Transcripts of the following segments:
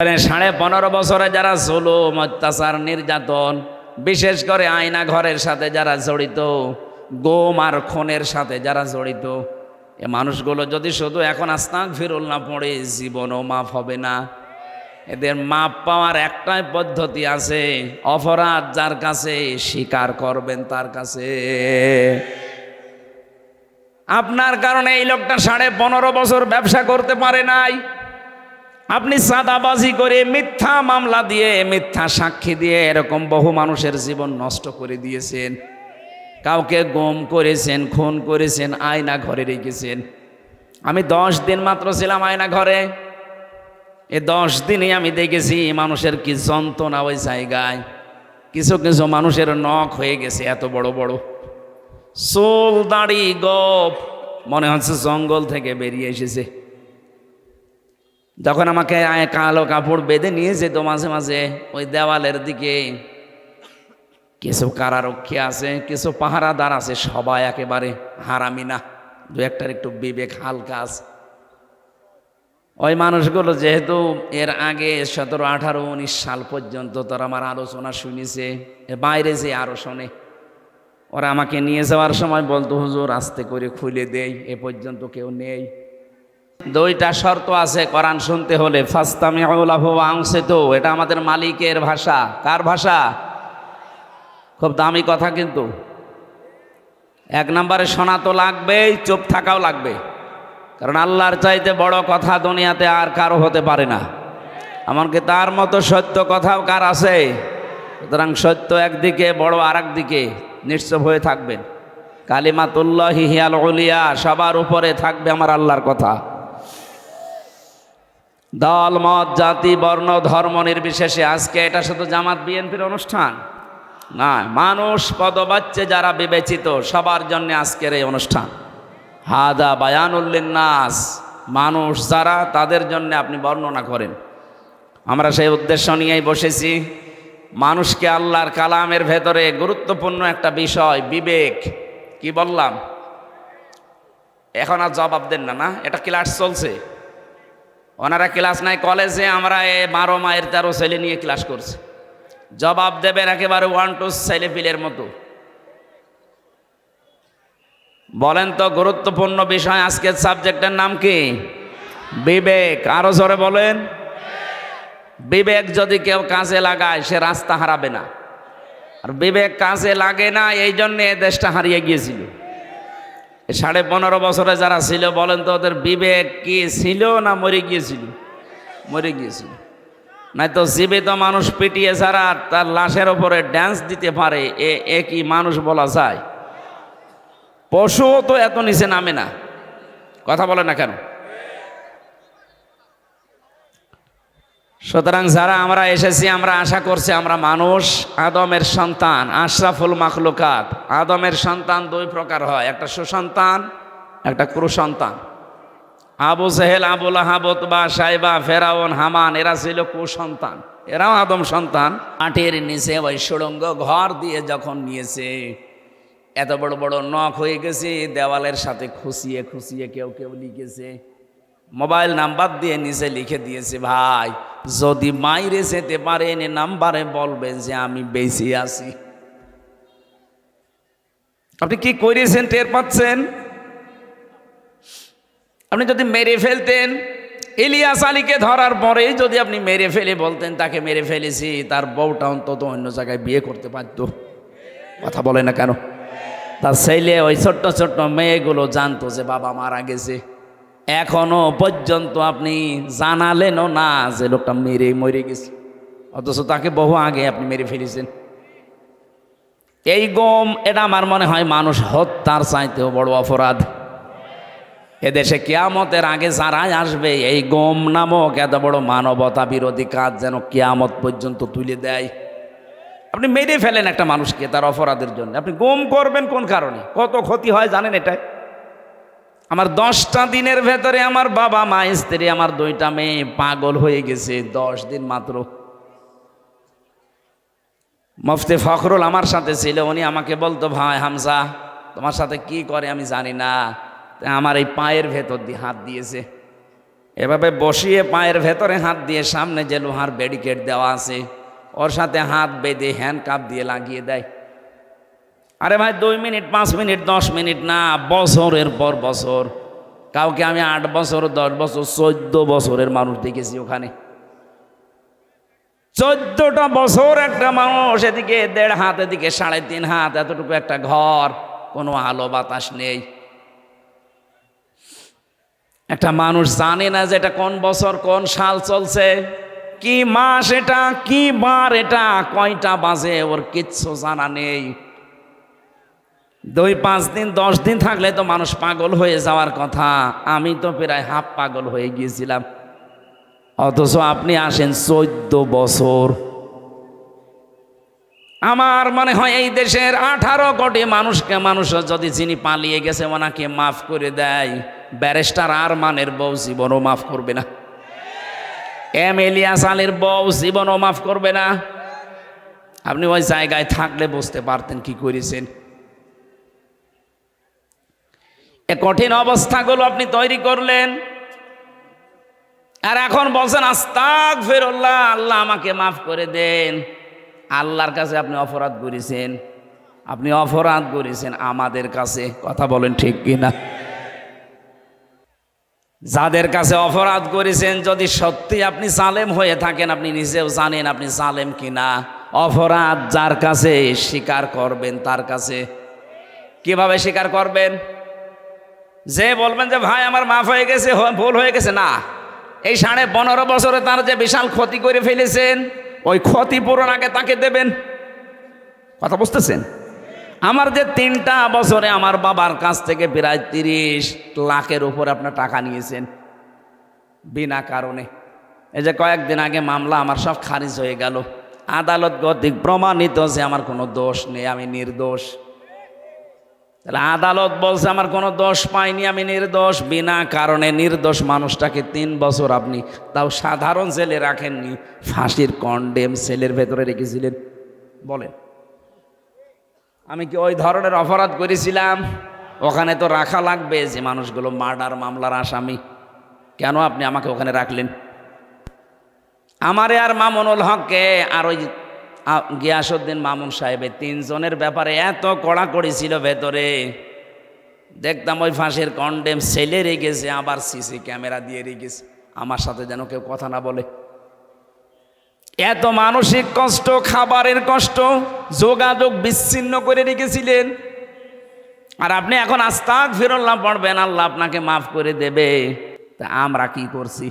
মানে সাড়ে পনেরো বছরে যারা জুলুম, অত্যাচার, নির্যাতন, বিশেষ করে আয়না ঘরের সাথে যারা জড়িত, গোম আর খুনের সাথে যারা জড়িত, এ মানুষগুলো যদি শুধু এখন আস্তাক না পড়ে, জীবনও মাফ হবে না। এদের মাপ পাওয়ার একটাই পদ্ধতি আছে, অপরাধ যার কাছে, স্বীকার করবেন তার কাছে। আপনার কারণে এই লোকটা সাড়ে পনেরো বছর ব্যবসা করতে পারে নাই। আপনি সাদাবাজি করে মিথ্যা মামলা দিয়ে, মিথ্যা সাক্ষী দিয়ে এরকম বহু মানুষের জীবন নষ্ট করে দিয়েছেন। কাউকে গম করেছেন, খুন করেছেন, আয়না ঘরে রেখেছেন। আমি দশ দিন মাত্র ছিলাম আয়না ঘরে। এ দশ দিনে আমি দেখেছি মানুষের কি যন্ত্রণা ওই জায়গায়। কিছু কিছু মানুষের নখ হয়ে গেছে এত বড় বড়। চুল দাড়ি গপ, মনে হচ্ছে জঙ্গল থেকে বেরিয়ে এসেছে। যখন আমাকে কালো কাপড় বেঁধে নিয়ে যেত মাঝে মাঝে ওই দেওয়ালের দিকে। কিছু কারারক্ষী আছে, কিছু পাহারাদার আছে, সবাই একেবারে হারামি না। দু একটার একটু বিবেক হালকা আছে। ওই মানুষগুলো যেহেতু এর আগে সতেরো, আঠারো, উনিশ সাল পর্যন্ত তারা আমার আলোচনা শুনেছে বাইরে যে আরও শোনে। ওরা আমাকে নিয়ে যাওয়ার সময় বলতো, হুজুর, আস্তে করে খুলে দেয় এ পর্যন্ত কেউ নেই। দুইটা শর্ত আছে কোরআন শুনতে হলে। ফাস্তামি আংসে তো এটা আমাদের মালিকের ভাষা। কার ভাষা? খুব দামি কথা কিন্তু। এক নম্বরে, শোনা তো লাগবেই, চুপ থাকাও লাগবে। কারণ আল্লাহর চাইতে বড় কথা দুনিয়াতে আর কারও হতে পারে না। এমনকি তার মতো সত্য কথাও কার আছে? সুতরাং সত্য একদিকে, বড় আর দিকে নিশ্চয় হয়ে থাকবেন। কালিমাতুল্লাহ হিয়াল উলিয়া, সবার উপরে থাকবে আমার আল্লাহর কথা। দল, মত, জাতি, বর্ণ, ধর্ম নির্বিশেষে আজকে এটা শুধু জামাত বিএনপির অনুষ্ঠান না মানুষ পদবাচ্চে যারা বিবেচিত, সবার জন্য আজকের এই অনুষ্ঠান। হাদা বায়ানুল্লিনাস মানুষ যারা, তাদের জন্য আপনি বর্ণনা করেন। আমরা সেই উদ্দেশ্য নিয়েই বসেছি, মানুষকে আল্লাহর কালামের ভেতরে গুরুত্বপূর্ণ একটা বিষয়, বিবেক। কি বললাম? এখন আর জবাব দেন না না? এটা ক্লাস চলছে। ওনারা ক্লাস নাই কলেজে, আমরা এ বারো মায়ের তেরো ছেলে নিয়ে ক্লাস করছি। জবাব দেবেন একেবারে ওয়ান টু ছেলে পিলের মতো। বলেন তো, গুরুত্বপূর্ণ বিষয় আজকের সাবজেক্টের নাম কি? বিবেক। আরও জোরে বলেন। বিবেক যদি কেউ কাজে লাগায়, সে রাস্তা হারাবে না। আর বিবেক কাজে লাগে না, এই জন্যে দেশটা হারিয়ে গিয়েছিল। সাড়ে পনেরো বছরে যারা ছিল, বলেন তো ওদের বিবেক কি ছিল না মরে গিয়েছিল? মরে গিয়েছিল। নাই তো জীবিত মানুষ পিটিয়ে ছাড়া তার লাশের ওপরে ড্যান্স দিতে পারে, এ একই মানুষ বলা যায়? পশুও তো এত নিচে নামে না। কথা বলে না কেন? সুতরাং যারা আমরা এসেছি, আমরা আশা করছি আমরা মানুষ, আদমের সন্তান, আশরাফুল মাখলুকাত। আদমের সন্তান দুই প্রকার হয়, একটা সুসন্তান, একটা কুসন্তান। আবু সেহেল আবুল আহাবত বা সাইবা, ফেরাউন, হামান, এরা ছিল কুসন্তান। এরাও আদম সন্তান। মাটির নিচে ওই সুড়ঙ্গ ঘর দিয়ে যখন নিয়েছে, এত বড় বড় নখ হয়ে গেছে, দেওয়ালের সাথে খুশিয়ে খুশিয়ে কেউ কেউ লিখেছে মোবাইল নাম্বার দিয়ে নিচে লিখে দিয়েছে, ভাই, যদি মাইরে যেতে পারেন, এ নাম্বারে বলবেন যে আমি বেশি আছি। আপনি কি করেছেন টের পাচ্ছেন? আপনি যদি মেরে ফেলতেন, ইলিয়াস আলীকে ধরার পরে যদি আপনি মেরে ফেলে বলতেন, তাকে মেরে ফেলেছি, তার বউটা অন্তত অন্য জায়গায় বিয়ে করতে পারতো। কথা বলে না কেন? তার ছেলে ওই ছোট্ট ছোট্ট মেয়েগুলো জানতো যে বাবা মারা গেছে। এখনও পর্যন্ত আপনি জানালেনও না যে লোকটা মেরে মরে গেছে। অথচ তাকে বহু আগে আপনি মেরে ফেলেছেন। এই গম, এটা আমার মনে হয় মানুষ হত্যার চাইতেও বড় অপরাধ। এদেশে কেয়ামতের আগে যারাই আসবে, এই গম নামক এত বড় মানবতা বিরোধী কাজ যেন কেয়ামত পর্যন্ত তুলে দেয়। আপনি মেরে ফেলেন একটা মানুষকে তার অপরাধের জন্য। আপনি গম করবেন কোন কারণে? কত ক্ষতি হয় জানেন এটাই? আমার দশটা দিনের ভেতরে আমার বাবা মা, স্ত্রী, আমার দুইটা মেয়ে পাগল হয়ে গেছে, দশ দিন মাত্র। মফতে ফখরুল আমার সাথে ছিল, উনি আমাকে বলতো, ভাই হামজা, তোমার সাথে কি করে আমি জানি না। আমার এই পায়ের ভেতর দিয়ে হাত দিয়েছে। এভাবে বসিয়ে পায়ের ভেতরে হাত দিয়ে সামনে যে লোহার ব্যারিকেড দেওয়া আছে, ওর সাথে হাত বেঁধে হ্যান্ড কাপ দিয়ে লাগিয়ে দেয়। আরে ভাই, দুই মিনিট, পাঁচ মিনিট, দশ মিনিট না, বছরের পর বছর। কাউকে আমি আট বছর, দশ বছর, চোদ্দ বছরের মানুষ দেখেছি ওখানে। চোদ্দটা বছর একটা মানুষ এদিকে, দেড় হাত এদিকে, সাড়ে তিন হাত, এতটুকু একটা ঘর, কোনো আলো বাতাস নেই। একটা মানুষ জানে না যে এটা কোন বছর, কোন সাল চলছে, কি মাস এটা, কি বার এটা, কয়টা বাজে, ওর কিচ্ছু জানা নেই। দুই পাঁচ দিন, দশ দিন থাকলে তো মানুষ পাগল হয়ে যাওয়ার কথা। আমি তো প্রায় হাফ পাগল হয়ে গিয়েছিলাম। অথচ আপনি আসেন চোদ্দ বছর। আমার মনে হয় এই দেশের আঠারো কোটি মানুষকে মানুষ যদি যিনি পালিয়ে গেছে, ওনাকে মাফ করে দেয়। ব্যারিস্টার আর মানের বউ জীবনও মাফ করবে না। এম এলিয়াস আলীর বউ জীবনও মাফ করবে না। আপনি ওই জায়গায় থাকলে বুঝতে পারতেন কি করেছেন। এ কঠিন অবস্থাগুলো আপনি তৈরি করলেন। আর এখন বলছেন আস্তাক ফেরল্লাহ আল্লাহ আমাকে মাফ করে দেন। আল্লাহর কাছে আপনি অপরাধ করেছেন। আপনি অপরাধ করেছেন আমাদের কাছে। কথা বলেন ঠিক কিনা? যাদের কাছে অপরাধ করেছেন, যদি সত্যি আপনি সালেম হয়ে থাকেন, আপনি নিজেও জানেন আপনি জালেম কিনা। অপরাধ যার কাছে, স্বীকার করবেন তার কাছে। কীভাবে স্বীকার করবেন? যে বলবেন যে, ভাই, আমার মাফ হয়ে গেছে ভুল হয়ে গেছে। না, এই সাড়ে পনেরো বছরে তার যে বিশাল ক্ষতি করে ফেলেছেন, ওই ক্ষতিপূরণ আগে তাকে দেবেন। কথা বুঝতেছেন? আমার যে তিনটা বছরে আমার বাবার কাছ থেকে প্রায় তিরিশ লাখের উপর আপনার টাকা নিয়েছেন, বিনা কারণে। এই যে কয়েকদিন আগে মামলা আমার সব খারিজ হয়ে গেল। আদালত কর্তৃক প্রমাণিত যে আমার কোনো দোষ নেই, আমি নির্দোষ। তাহলে আদালত বলছে, আমার কোনো দোষ পাইনি, আমি নির্দোষ। বিনা কারণে নির্দোষ মানুষটাকে তিন বছর আপনি তাও সাধারণ সেলে রাখেননি। ফাঁসির কন্ডেম সেলের ভেতরে রেখেছিলেন। বলেন, আমি কি ওই ধরনের অপরাধ করেছিলাম? ওখানে তো রাখা লাগবে যে মানুষগুলো মার্ডার, মামলার আসামি। কেন আপনি আমাকে ওখানে রাখলেন? আমারে আর মামুনুল হককে আর ওই গিয়াসউদ্দিন মামুন সাহেবের তিনজনের ব্যাপারে এত কড়াকড়ি ছিল ভেতরে। দেখতাম ওই ফাঁসের কন্ডেম সেলে রেখেছে, আবার সিসি ক্যামেরা দিয়ে রেখেছে। আমার সাথে যেন কেউ কথা না বলে। এত মানসিক কষ্ট, খাবারের কষ্ট, যোগাযোগ বিচ্ছিন্ন করে রেখেছিলেন। আর আপনি এখন আস্তাক ফিরল্লাহ পড়বেন, আল্লাহ আপনাকে মাফ করে দেবে। তা আমরা কি করছি?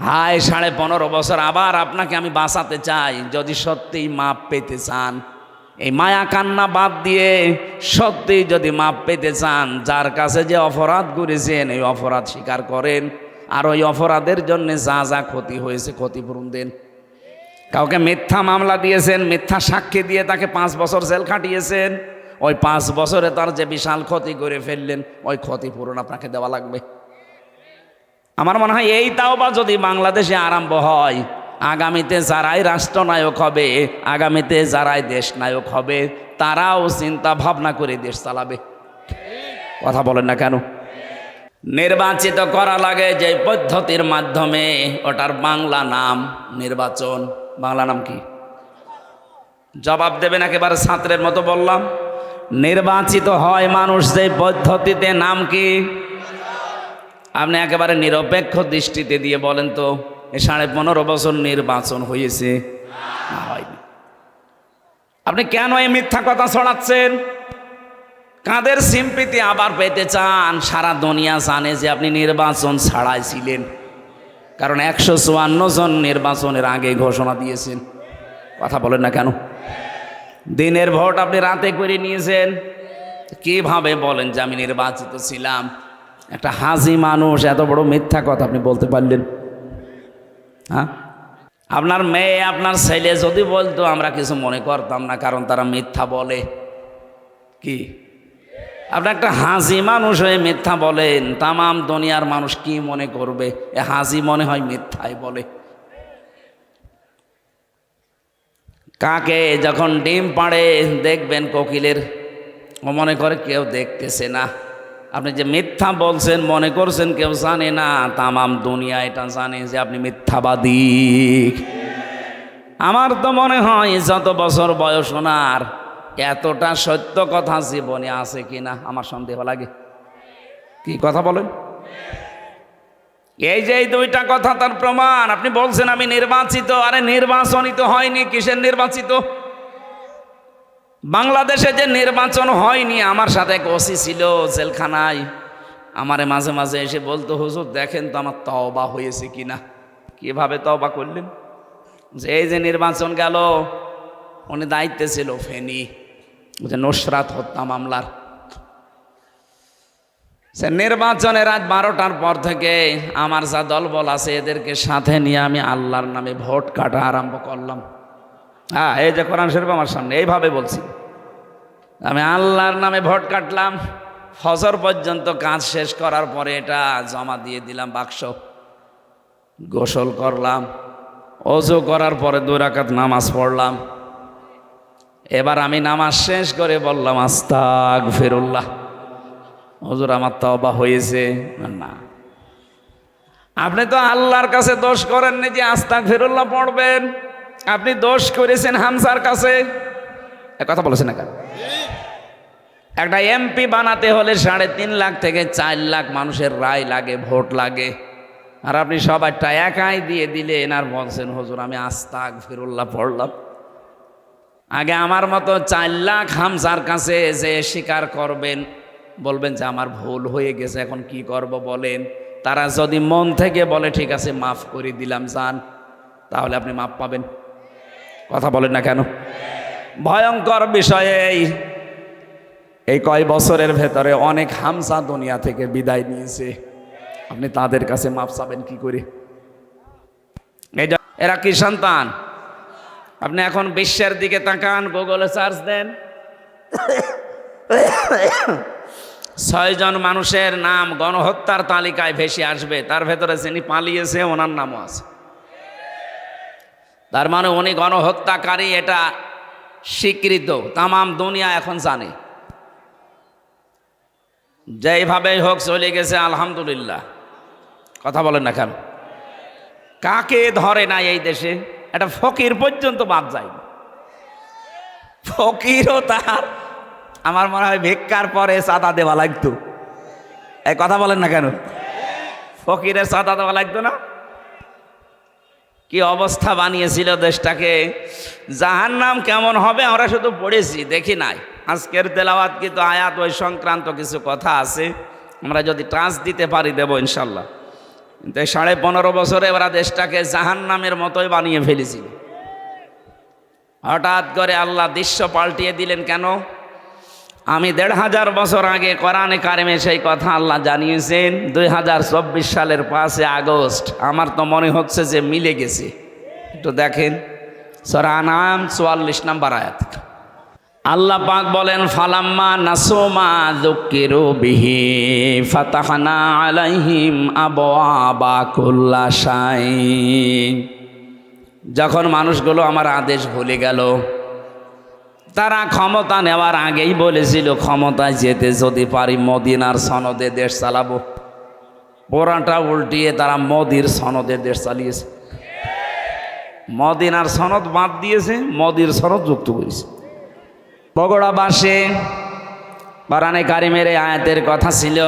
হায়, সাড়ে পনেরো বছর, আবার আপনাকে আমি বাঁচাতে চাই। যদি সত্যিই মাপ পেতে চান, এই মায়া কান্না বাদ দিয়ে সত্যি যদি মাপ পেতে চান, যার কাছে যে অপরাধ করেছেন, এই অপরাধ স্বীকার করেন। আর ওই অপরাধের জন্য যা যা ক্ষতি হয়েছে, ক্ষতিপূরণ দেন। কাউকে মিথ্যা মামলা দিয়েছেন, মিথ্যা সাক্ষী দিয়ে তাকে পাঁচ বছর জেল খাটিয়েছেন। ওই পাঁচ বছরে তার যে বিশাল ক্ষতি করে ফেললেন, ওই ক্ষতিপূরণ আপনাকে দেওয়া লাগবে। আমার মনে হয় এই তাও বা যদি বাংলাদেশে আরম্ভ হয়, আগামীতে যারাই রাষ্ট্রনায়ক হবে, আগামীতে যারাই দেশ নায়ক হবে, তারাও চিন্তা ভাবনা করে দেশ চালাবে। কথা বলেন না কেন? নির্বাচিত করা লাগে যে পদ্ধতির মাধ্যমে, ওটার বাংলা নাম নির্বাচন। বাংলা নাম কি? জবাব দেবেন একেবারে ছাত্রের মতো বললাম, নির্বাচিত হয় মানুষ যে পদ্ধতিতে নাম কি? আপনি একেবারে নিরপেক্ষ দৃষ্টিতে দিয়ে বলেন তো, এ সাড়ে পনেরো বছর নির্বাচন হয়েছে? হয়নি। আপনি কেন এই মিথ্যা কথা ছড়াচ্ছেন কাদের সিম্পিতি আবার পেতে চান? সারা দুনিয়া জানে যে আপনি নির্বাচন ছাড়াই ছিলেন কারণ একশো চুয়ান্ন জন নির্বাচনের আগে ঘোষণা দিয়েছেন। কথা বলেন না কেন? দিনের ভোট আপনি রাতে করে নিয়েছেন। কীভাবে বলেন যে আমি নির্বাচিত ছিলাম? একটা হাজি মানুষ, এত বড় মিথ্যা কথা আপনি বলতে পারলেন। হ্যাঁ? আপনার মেয়ে, আপনার ছেলে যদি বলতো, আমরা কিছু মনে করতাম না, কারণ তারা মিথ্যা বলে। কি? আপনি একটা হাজি মানুষ হয়ে মিথ্যা বলেন, তামাম দুনিয়ার মানুষ কি মনে করবে? এ হাজি মনে হয় মিথ্যাই বলে। কাকে যখন ডিম পাড়ে, দেখবেন কোকিলের, ও মনে করে কেউ দেখতেছে না। আপনি যে মিথ্যা বলছেন, মনে করছেন কেউ জানে না, তামাম দুনিয়া এটা জানে যে আপনি মিথ্যাবাদী। আমার তো মনে হয় যত বছর বয়স ওনার, এতটা সত্য কথা জীবনে আছে কি না আমার সন্দেহ লাগে। কি কথা বলেন? এই যে এই দুইটা কথা তার প্রমাণ, আপনি বলছেন আমি নির্বাচিত, আরে নির্বাচনিত হয়নি, কিসের নির্বাচিত? বাংলাদেশে যে নির্বাচন হয়নি, আমার সাথে এক ওসি ছিল জেলখানায়। আমারে মাঝে মাঝে এসে বলতো, হুজুর, দেখেন তো আমার তওবা হয়েছে কিনা। কীভাবে তওবা করলেন? যে এই যে নির্বাচন গেল, উনি দায়িত্বে ছিল ফেনি, যে নুসরাত হত্যা মামলার। সে নির্বাচনে রাত বারোটার পর থেকে আমার যা দলবল আছে, এদেরকে সাথে নিয়ে আমি আল্লাহর নামে ভোট কাটা আরম্ভ করলাম। হ্যাঁ এই যে কোরআন শরীফ আমার সামনে, এইভাবে বলছি। আমি আল্লাহর নামে ভোট কাটলাম, ফজর পর্যন্ত কাজ শেষ করার পরে এটা জমা দিয়ে দিলাম, বাক্স। গোসল করলাম, অজু করার পরে দুই রাকাত নামাজ পড়লাম। এবার আমি নামাজ শেষ করে বললাম আস্তাক ফিরুল্লাহ হজুর, আমার তো তবা হয়েছে। না। আপনি তো আল্লাহর কাছে দোষ করেননি যে আস্তাক ফিরুল্লাহ পড়বেন। আপনি দোষ করেছেন হামসার কাছে। কথা বলেছেন না একটা এমপি বানাতে হলে সাড়ে তিন লাখ থেকে চার লাখ মানুষের রায় লাগে, ভোট লাগে। আর আপনি সবাইটা একাই দিয়ে দিলে এনার বলছেন, হজুর, আমি আস্তাক ফিরুল্লাহ পড়লাম। আগে আমার মতো চার লাখ হামসার কাছে যে স্বীকার করবেন, বলবেন যে আমার ভুল হয়ে গেছে, এখন কি করব বলেন। তারা যদি মন থেকে বলে, ঠিক আছে, মাফ করে দিলাম, যান। তাহলে আপনি মাফ পাবেন। কথা বলেন না কেন? ভয়ঙ্কর বিষয়ে এই। কয় বছরের ভেতরে অনেক হামসা দুনিয়া থেকে বিদায় নিয়েছে। আপনি তাদের কাছে মাপ চাবেন কি করে? এরা কি সন্তান? আপনি এখন বিশ্বের দিকে তাকান, গুগলে সার্চ দেন। ছয়জন মানুষের নাম গণহত্যার তালিকায় ভেসে আসবে। তার ভেতরে যিনি পালিয়েছে, ওনার নামও আছে। তার মানে উনি গণহত্যাকারী, এটা স্বীকৃত, তামাম দুনিয়া এখন জানে। যেইভাবেই হোক চলে গেছে, আলহামদুলিল্লাহ। কথা বলেন না কেন? কাকে ধরে না এই দেশে? একটা ফকির পর্যন্ত বাদ যায়। ফকিরও তার, আমার মনে হয় ভিক্ষার পরে চাঁদা দেওয়া লাগতো। এই কথা বলেন না কেন? ফকিরের চাঁদা দেওয়া লাগতো না? কি অবস্থা বানিয়েছিল দেশটাকে? জাহান নাম কেমন হবে আমরা শুধু পড়েছি, দেখি নাই। আজকের তেলাওয়াত কিন্তু আয়াত, ওই সংক্রান্ত কিছু কথা আছে। আমরা যদি টাচ দিতে পারি, দেব ইনশাল্লাহ কিন্তু সাড়ে পনেরো বছরে ওরা দেশটাকে জাহান নামের মতোই বানিয়ে ফেলেছিল। হঠাৎ করে আল্লাহ দৃশ্য পাল্টিয়ে দিলেন কেন? আমি দেড় হাজার বছর আগে কোরআনে কারিমে সেই কথা আল্লাহ জানিয়েছেন, দুই হাজার চব্বিশ সালের পাঁচে আগস্ট। আমার তো মনে হচ্ছে যে মিলে গেছে। একটু দেখেন সরানাম চুয়াল্লিশ নাম্বার আয়াত। আল্লাহ পাক বলেন, ফালাম্মা নাসোমা দুঃখিরু বিহি ফাতাহানা আলাইহিম আবা কুল্লা যখন মানুষগুলো আমার আদেশ ভুলে গেল তারা ক্ষমতা নেওয়ার আগেই বলেছিল, ক্ষমতায় যেতে যদি পারি, মদিনার সনদে দেশ চালাবো। পোড়াটা উল্টিয়ে তারা মোদির সনদে দেশ চালিয়েছে। মদিনার সনদ বাদ দিয়েছে, মোদির সনদ যুক্ত করেছে। বগড়া বাসে বারানে কারিমের আয়াতের কথা ছিল,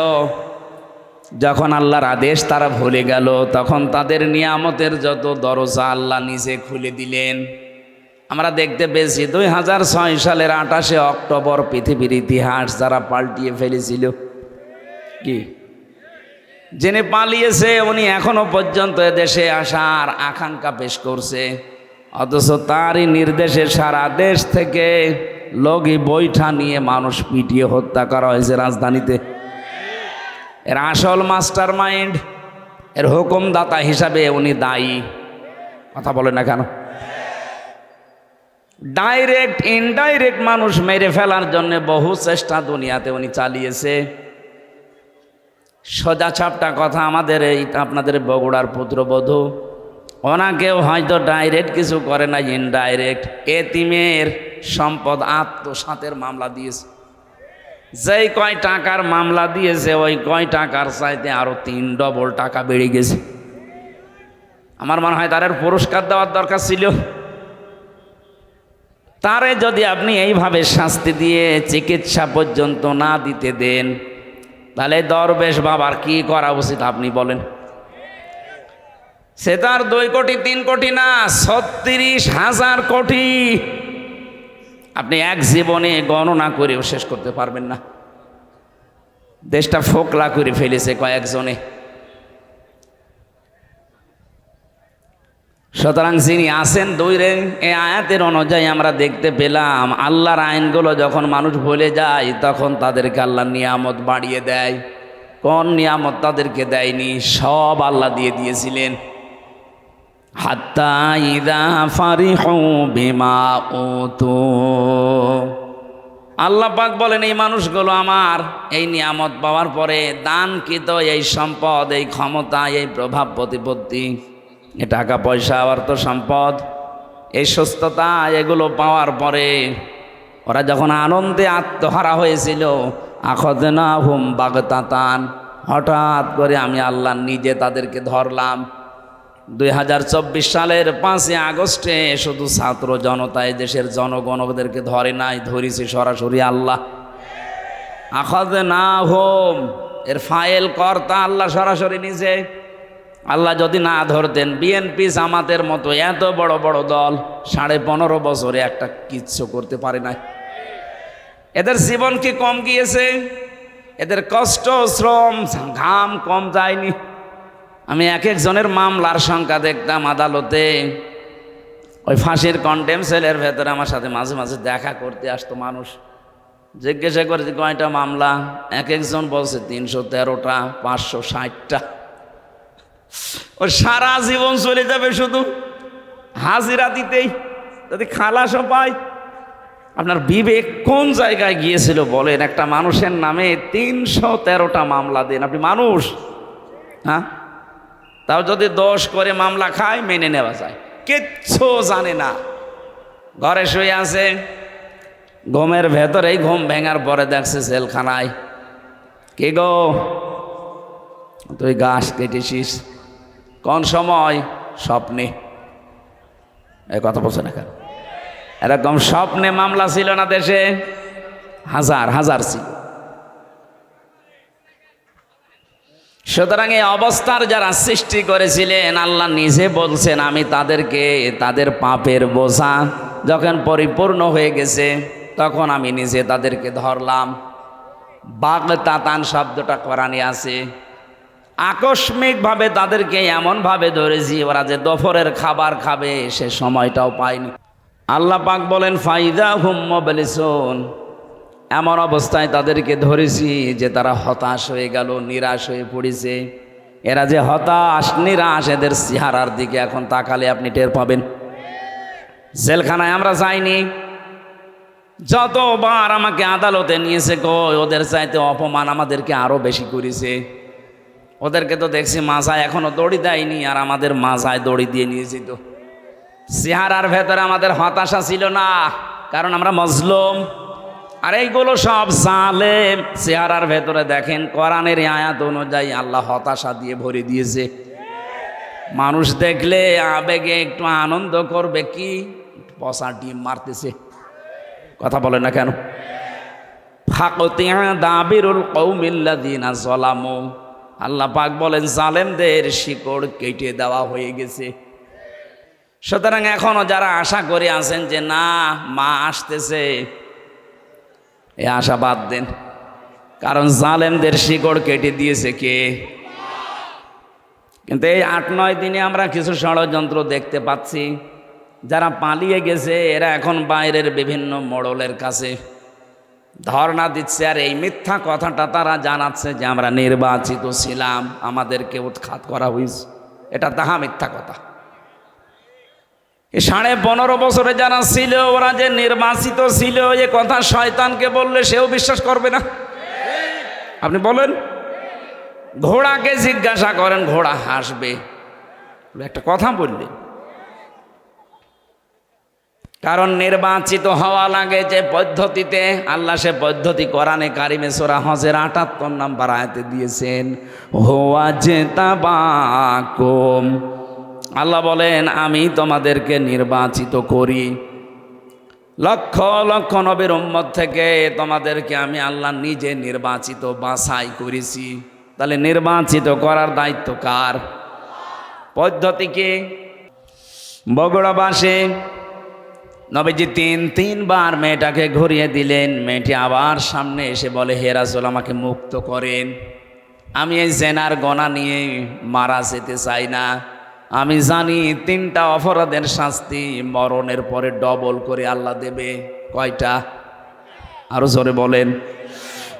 যখন আল্লাহর আদেশ তারা ভুলে গেল, তখন তাদের নিয়ামতের যত দরজা আল্লাহ নিজে খুলে দিলেন। আমরা দেখতে পেয়েছি দুই হাজার ছয় সালের আঠাশে অক্টোবর পৃথিবীর ইতিহাস যারা পাল্টিয়ে ফেলেছিল। কি? যিনি পালিয়েছে, উনি এখনও পর্যন্ত দেশে আসার আকাঙ্ক্ষা পেশ করছে। অথচ তারই নির্দেশে সারা দেশ থেকে লগি বৈঠা নিয়ে মানুষ পিটিয়ে হত্যা করা হয়েছে রাজধানীতে। এর আসল মাস্টার মাইন্ড এর হুকুমদাতা হিসাবে উনি দায়ী। কথা বলে না কেন? ডাইরেক্ট ইনডাইরেক্ট মানুষ মেরে ফেলার জন্য বহু চেষ্টা দুনিয়াতে উনি চালিয়েছে। সোজা ছাপটা কথা আমাদের এই আপনাদের বগুড়ার পুত্রবধূ। ওনাকেও হয়তো ডাইরেক্ট কিছু করে না ইনডাইরেক্ট এতিমের সম্পদ আত্মসাতের মামলা দিয়েছে। যেই কয় টাকার মামলা দিয়েছে, ওই কয় টাকার চাইতে আরও তিন ডবল টাকা বেড়ে গেছে। আমার মনে হয় তার পুরস্কার দেওয়ার দরকার ছিল। তারে যদি আপনি এইভাবে শাস্তি দিয়ে চিকিৎসা পর্যন্ত না দিতে দেন, তাহলে দরবেশ বাবার কি করা উচিত আপনি বলেন? সে তার দুই কোটি, তিন কোটি না, ছত্রিশ হাজার কোটি। আপনি এক জীবনে গণনা করেও শেষ করতে পারবেন না। দেশটা ফোকলা করে ফেলেছে কয়েকজনে। সুতরাং যিনি আসেন দৈরে এই আয়াতের অনুযায়ী আমরা দেখতে পেলাম, আল্লাহর আইনগুলো যখন মানুষ ভুলে যায়, তখন তাদেরকে আল্লাহ নিয়ামত বাড়িয়ে দেয়। কোন নিয়ামত তাদেরকে দেয়নি? সব আল্লাহ দিয়ে দিয়েছিলেন। হাত্তা ইদা ফারিহু বিমা উতু। আল্লাহ পাক বলেন, এই মানুষগুলো আমার, এই নিয়ামত পাওয়ার পরে দানকৃত এই সম্পদ, এই ক্ষমতা, এই প্রভাব প্রতিপত্তি এ টাকা পয়সা আবার তো সম্পদ। এই সুস্থতা, এগুলো পাওয়ার পরে ওরা যখন আনন্দে আত্মহারা হয়েছিল আখদ না হুম বাগতাতান, হঠাৎ করে আমি আল্লাহ নিজে তাদেরকে ধরলাম। দুই হাজার চব্বিশ সালের পাঁচই আগস্টে শুধু ছাত্র জনতা এই দেশের জনগণ ওদেরকে ধরে নাই, ধরেছে সরাসরি আল্লাহ। আখদ না হোম এর ফাইল কর্তা আল্লাহ সরাসরি নিজে। আল্লাহ যদি না ধরতেন বিএনপি জামাতের মতো এত বড় বড় দল সাড়ে পনেরো বছরে একটা কিচ্ছু করতে পারে না এদের জীবন কি কম গিয়েছে? এদের কষ্ট, শ্রম, ঘাম কম যায়নি। আমি এক একজনের মামলার সংখ্যা দেখতাম আদালতে। ওই ফাঁসির কন্টেম সেলের ভেতরে আমার সাথে মাঝে মাঝে দেখা করতে আসতো মানুষ। জিজ্ঞাসা করেছি, কয়টা মামলা? এক একজন বলছে, তিনশো তেরোটা, পাঁচশো ষাটটা। ও সারা জীবন চলে যাবে শুধু। হাজিরা দিতেই যদি খালাসও পায়। আপনার বিবেক কোন জায়গায় গিয়েছিল বলেন? একটা মানুষের নামে তিনশো তেরোটা মামলা দেন। আপনি মানুষ। হ্যাঁ? তাও যদি দশ করে মামলা খায়, মেনে নেওয়া যায়। কিচ্ছু জানে না। ঘরে শুয়ে আছে। ঘুমের ভেতরেই ঘুম ভেঙার পরে দেখছে জেলখানায়। কে গো? তুই গাছ কেটেছিস। কোন সময়? স্বপ্নে। এ কথা বলছে না কেন? এরকম স্বপ্নে মামলা ছিল না দেশে? হাজার হাজার ছিল। সুতরাং এই অবস্থার যারা সৃষ্টি করেছিলেন, আল্লাহ নিজে বলছেন, আমি তাদেরকে তাদের পাপের বোঝা যখন পরিপূর্ণ হয়ে গেছে, তখন আমি নিজে তাদেরকে ধরলাম। বাগ তাতান শব্দটা কোরআনে আছে। আকস্মিকভাবে তাদেরকে এমনভাবে ধরেছি, ওরা যে দফরের খাবার খাবে, সে সময়টাও পায়নি। আল্লাহ পাক বলেন, ফাইদা হুম মোবালিসন। এমন অবস্থায় তাদেরকে ধরেছি যে তারা হতাশ হয়ে গেল, নিরাশ হয়ে পড়েছে। এরা যে হতাশ, নিরাশ, এদের চেহারার দিকে এখন তাকালে আপনি টের পাবেন। জেলখানায় আমরা যাইনি। যতবার আমাকে আদালতে নিয়েছে কই, ওদের চাইতে অপমান আমাদেরকে আরও বেশি করেছে। ওদেরকে তো দেখছি মাজায় এখনও দড়ি দেয়নি, আর আমাদের মাজায় দড়ি দিয়ে নিয়ে যেত। চেহারার ভেতরে আমাদের হতাশা ছিল না, কারণ আমরা মজলুম। আর এইগুলো সব জালেম। চেহারার ভেতরে দেখেন, কোরআনের আয়াত অনুযায়ী আল্লাহ হতাশা দিয়ে ভরে দিয়েছে। মানুষ দেখলে আবেগে একটু আনন্দ করবে, কি পশা ডিম মারতেছে। কথা বলে না কেন? ফাকতিয়া দাবিরুল কৌমিল্লাদিনা জলামু আল্লাহ পাক বলেন, জালেমদের শিকড় কেটে দেওয়া হয়ে গেছে। সুতরাং এখনও যারা আশা করে আছেন যে, না, মা আসতেছে। এ আশা বাদ দেন। কারণ জালেমদের শিকড় কেটে দিয়েছে কে? কিন্তু এই আট, নয় দিনে আমরা কিছু ষড়যন্ত্র দেখতে পাচ্ছি। যারা পালিয়ে গেছে, এরা এখন বাইরের বিভিন্ন মোড়লের কাছে। ধর্ণা দিচ্ছে আর এই মিথ্যা কথাটা তারা জানাচ্ছে যে আমরা নির্বাচিত ছিলাম, আমাদেরকে উৎখাত করা হয়েছে। এটা তাহা মিথ্যা কথা। সাড়ে পনেরো বছরে যারা ছিল, ওরা যে নির্বাচিত ছিল, এ কথা শয়তানকে বললে সেও বিশ্বাস করবে না। আপনি বলেন, ঘোড়াকে জিজ্ঞাসা করেন, ঘোড়া হাসবে। একটা কথা বললেন কারণ নির্বাচিত হওয়া লাগে যে পদ্ধতিতে। আল্লাহ সে পদ্ধতি কোরআনে কারিমে সোরা হজের আটাত্তর নাম্বার আয়তে দিয়েছেন, হোয়া যে তাবাকুম আল্লাহ বলেন, আমি তোমাদেরকে নির্বাচিত করি। লক্ষ লক্ষ নবীর উম্মত থেকে তোমাদেরকে আমি আল্লাহ নিজে নির্বাচিত, বাছাই করেছি। তাহলে নির্বাচিত করার দায়িত্ব কার? পদ্ধতিকে বগুড়াবাসে নবীজি তিন তিনবার মেয়েটাকে ঘুরিয়ে দিলেন মেয়েটি আবার সামনে এসে বলে হেরাজুল আমাকে মুক্ত করেন আমি এই জেনার গণা নিয়ে মারা যেতে চাই না আমি জানি তিনটা অপরাধের শাস্তি মরণের পরে ডবল করে আল্লাহ দেবে কয়টা আরো জোরে বলেন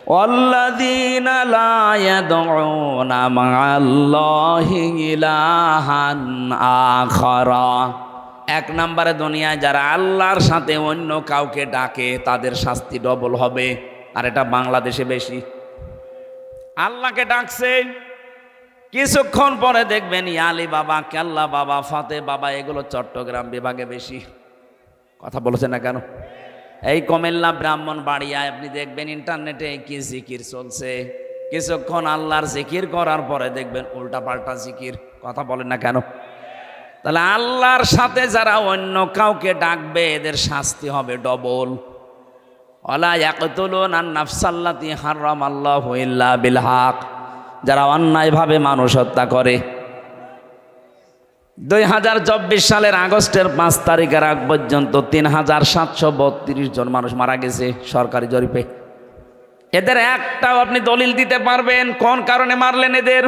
والذين لا يدعون مع الله إلها آخر এক নম্বরে দুনিয়ায় যারা আল্লাহর সাথে অন্য কাউকে ডাকে, তাদের শাস্তি ডবল হবে। আর এটা বাংলাদেশে বেশি। আল্লাহকে ডাকছে, কিছুক্ষণ পরে দেখবেন ইয়ালি বাবা, কেল্লা বাবা ফাতে বাবা, এগুলো চট্টগ্রাম বিভাগে বেশি। কথা বলেছে না কেন? এই কমেল্লা ব্রাহ্মণ বাড়িয়ায় আপনি দেখবেন ইন্টারনেটে কি জিকির চলছে। কিছুক্ষণ আল্লাহর জিকির করার পরে দেখবেন উল্টা পাল্টা জিকির। কথা বলেন না কেন? তাহলে আল্লাহর সাথে যারা অন্য কাউকে ডাকবে, এদের শাস্তি হবে ডবল। অলা ইয়াকতুলুন আন নাফসাল্লাতি যারা অন্যায়ভাবে মানুষ হত্যা করে। দুই হাজার চব্বিশ সালের আগস্টের পাঁচ তারিখের আগ পর্যন্ত তিন হাজার সাতশো বত্রিশ জন মানুষ মারা গেছে সরকারি জরিপে। এদের একটাও আপনি দলিল দিতে পারবেন, কোন কারণে মারলেন এদের?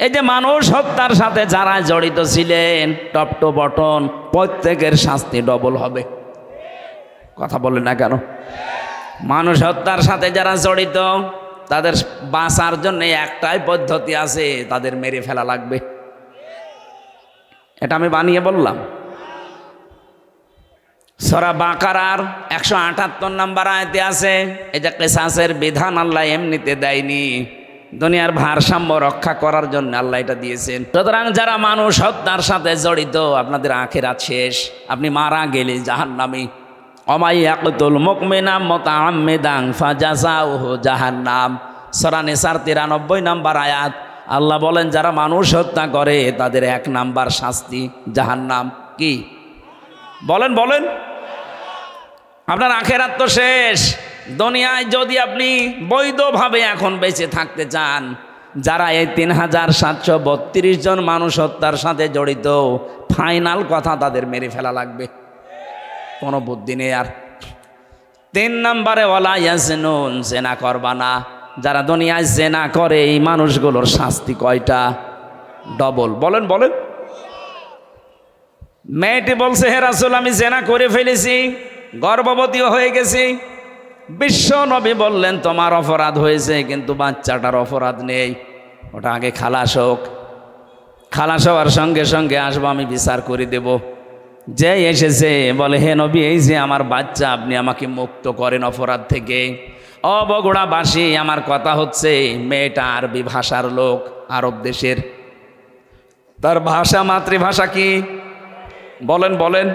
এই যে মানুষ হত্যার সাথে যারা জড়িত ছিলেন, টপ টু বটন প্রত্যেকের শাস্তি ডবল হবে। কথা বলে না কেন? মানুষ হত্যার সাথে যারা জড়িত, তাদের বাঁচার জন্য একটাই পদ্ধতি আছে, তাদের মেরে ফেলা লাগবে। এটা আমি বানিয়ে বললাম। সরা বাকারার একশো আটাত্তর নাম্বার আয়তে আছে, এই যে কেসাসের বিধান আল্লাহ এমনিতে দেয়নি। দুনিয়ার ভারসাম্য রক্ষা করার জন্য আল্লাহ এটা দিয়েছেন। সুতরাং যারা মানুষ হত্যার সাথে জড়িত, আপনাদের আখেরাত শেষ। আপনি মারা গেলে জাহান নামি অমাই আকুতুল মুকমিনাম মোতামেদাং ফাজাসাউহ জাহান্নাম। সরানে সার তিরানব্বই নাম্বার আয়াত। আল্লাহ বলেন, যারা মানুষ হত্যা করে, তাদের এক নাম্বার শাস্তি জাহান্নাম। কি? বলেন বলেন। আপনার আখেরাত তো শেষ। দুনিয়ায় যদি আপনি বৈধভাবে এখন বেঁচে থাকতে চান, যারা এই তিন হাজার সাতশো বত্রিশ জন মানুষ হত্যার সাথে জড়িত, ফাইনাল কথা তাদের মেরে ফেলা লাগবে। কোনো বুদ্ধি নেই আর। তিন নম্বরে ওলা ইয়াসনুন জেনা করবা না। যারা দুনিয়ায় জেনা করে, এই মানুষগুলোর শাস্তি কয়টা? ডবল। বলেন বলেন। মেয়েটি বলছে, হে রাসুল, আমি জেনা করে ফেলেছি, গর্ভবতীও হয়ে গেছি। বিশ্ব নবী বললেন, তোমার অপরাধ হয়েছে, কিন্তু বাচ্চাটার অপরাধ নেই। ওটা আগে খালাস হোক। খালাস হওয়ার সঙ্গে সঙ্গে আসব, আমি বিচার করে দেব। যে এসেছে, বলে, হে নবী, এই যে আমার বাচ্চা, আপনি আমাকে মুক্ত করেন অপরাধ থেকে। অবগুড়াবাসী, আমার কথা হচ্ছে, মেয়েটা আরবি ভাষার লোক, আরব দেশের। তার ভাষা, মাতৃভাষা কি? বলেন বলেন।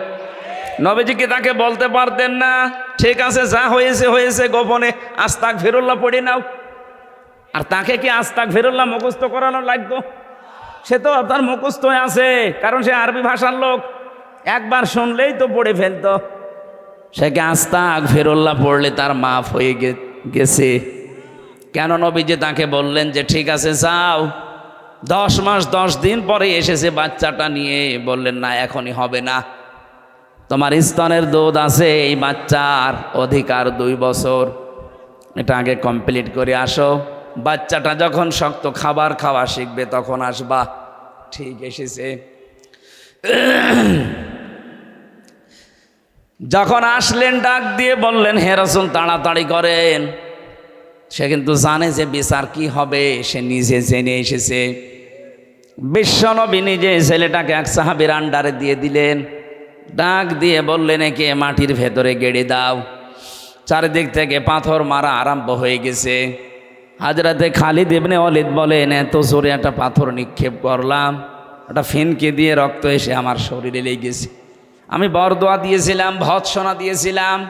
নবীজিকে তাকে বলতে পারতেন না? ঠিক আছে, যা হয়েছে হয়েছে, গোপনে। আস্তাক ফেরুল্লাহ পড়ে নাও। আর তাকে কি আস্তাক ফেরুল্লাহ মুখস্থ করানো লাগতো সে তো তার মুখস্থ আছে, কারণ সে আরবি ভাষার লোক। একবার শুনলেই তো পড়ে ফেলতো। সে কি আস্তাক ফেরুল্লাহ পড়লে তার মাফ হয়ে গেছে? কেন নবীজি তাকে বললেন যে, ঠিক আছে, যাও। দশ মাস, দশ দিন পরে এসেছে বাচ্চাটা নিয়ে। বললেন, না, এখনই হবে না। তোমার স্তনের দুধ আছে, এই বাচ্চার অধিকার দুই বছর। এটা আগে কমপ্লিট করে আসো। বাচ্চাটা যখন শক্ত খাবার খাওয়া শিখবে, তখন আসবা। ঠিক এসেছে। যখন আসলেন, ডাক দিয়ে বললেন, হে রসুন তাড়াতাড়ি করেন। সে কিন্তু জানে যে বিচার কি হবে, সে নিজে জেনে এসেছে। বিশ্বনবী নিজে ছেলেটাকে এক সাহাবির আন্ডারে দিয়ে দিলেন। ডাক দিয়ে বললেন একে মাটির ভেতরে গেড়ে দাও। চারিদিক থেকে পাথর মারা আরম্ভ হয়ে গেছে। হাজরাতে খালিদ ইবনে অলিদ বলেন, এত জোরে একটা পাথর নিক্ষেপ করলাম। একটা ফিনকে দিয়ে রক্ত এসে আমার শরীরে লেগেছে। আমি বরদোয়া দিয়েছিলাম, ভৎসনা দিয়েছিলাম।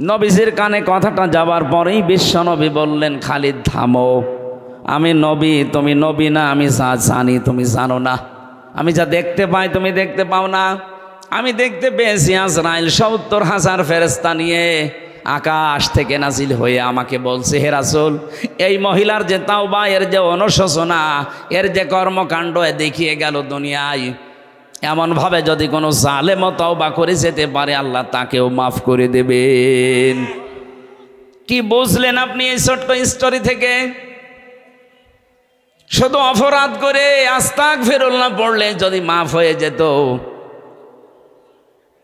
নবীজির কানে কথাটা যাবার পরেই বিশ্বনবী বললেন, খালিদ, থামো। আমি নবী, তুমি নবী না, আমি যা জানি, তুমি জানো না। আমি যা দেখতে পাই, তুমি দেখতে পাও না। আমি দেখতে পেয়েছি আজরাইল সত্তর হাজার ফেরেস্তা নিয়ে আকাশ থেকে নাজিল হয়ে আমাকে বলছে, হে রাসূল, এই মহিলার যে তাও বা এর যে অনুশোচনা, এর যে কর্মকাণ্ড দেখিয়ে গেল দুনিয়ায়। এমনভাবে যদি কোনো জালেমও তওবা করে যেতে পারে, আল্লাহ তাকেও মাফ করে দেবেন। কি বুঝলেন আপনি এই ছোট্ট স্টোরি থেকে? শুধু অপরাধ করে আস্তাক ফেরুল্লাহ পড়লে যদি মাফ হয়ে যেত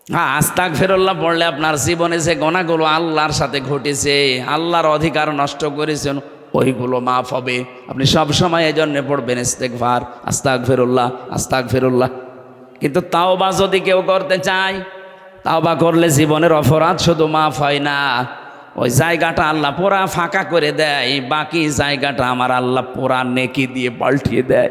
হ্যাঁ আস্তাক ফেরুল্লাহ পড়লে আপনার জীবনে যে গোনাগুলো আল্লাহর সাথে ঘটেছে, আল্লাহর অধিকার নষ্ট করেছেন, ওইগুলো মাফ হবে। আপনি সব সময় এই জন্যে পড়বেন ইস্তেকভার আস্তাক ফেরুল্লাহ আস্তাক ফেরুল্লাহ কিন্তু তাও বা যদি কেউ করতে চায় তাও বা করলে জীবনের অপরাধ শুধু মাফ হয় না। ওই জায়গাটা আল্লাহ পুরা ফাঁকা করে দেয়, বাকি জায়গাটা আমার আল্লাহ পুরা নেকি দিয়ে পাল্টিয়ে দেয়।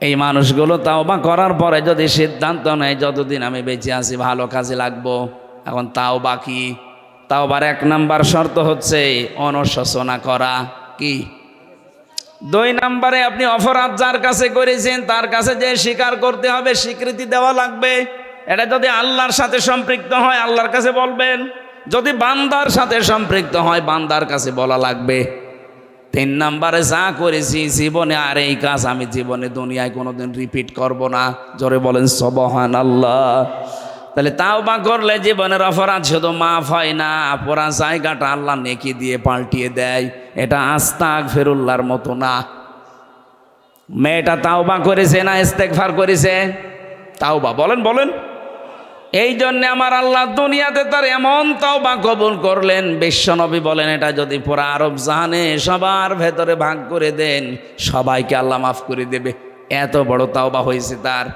এই মানুষগুলো তাওবা করার পরে যদি সিদ্ধান্ত নেয়, যতদিন আমি বেঁচে আছি, ভালো কাজে লাগবো। এখন তাও বাকি। তাও তাওবার এক নাম্বার শর্ত হচ্ছে অনুশোচনা করা। কি? দুই নাম্বারে আপনি অপরাধ যার কাছে করেছেন, তার কাছে যে স্বীকার করতে হবে, স্বীকৃতি দেওয়া লাগবে। এটা যদি আল্লাহর সাথে সম্পৃক্ত হয়, আল্লাহর কাছে বলবেন। যদি বান্দার সাথে সম্পৃক্ত হয়, বান্দার কাছে বলা লাগবে। তিন নাম্বারে যা করেছি, জীবনে আর এই কাজ আমি জীবনে দুনিয়ায় কোনোদিন রিপিট করব না। জোরে বলেন সবহান আল্লাহ তাহলে তাও বা করলে জীবনের অপরাধ শুধু মাফ হয় না, পুরা জায়গাটা আল্লাহ নেকি দিয়ে পাল্টিয়ে দেয়। এটা আস্তাক ফেরুল্লার মতো না। মেয়েটা তাও বা করেছে না ইস্তেকফার করেছে? তাও বা, বলেন বলেন। এই জন্যে আমার আল্লাহ দুনিয়াতে তার এমন তাও বা কবুল করলেন বিশ্বনবী বলেন, এটা যদি পুরা আরব জাহানে সবার ভেতরে ভাগ করে দেন, সবাইকে আল্লাহ মাফ করে দেবে। এত বড় তাওবা হয়েছে তার।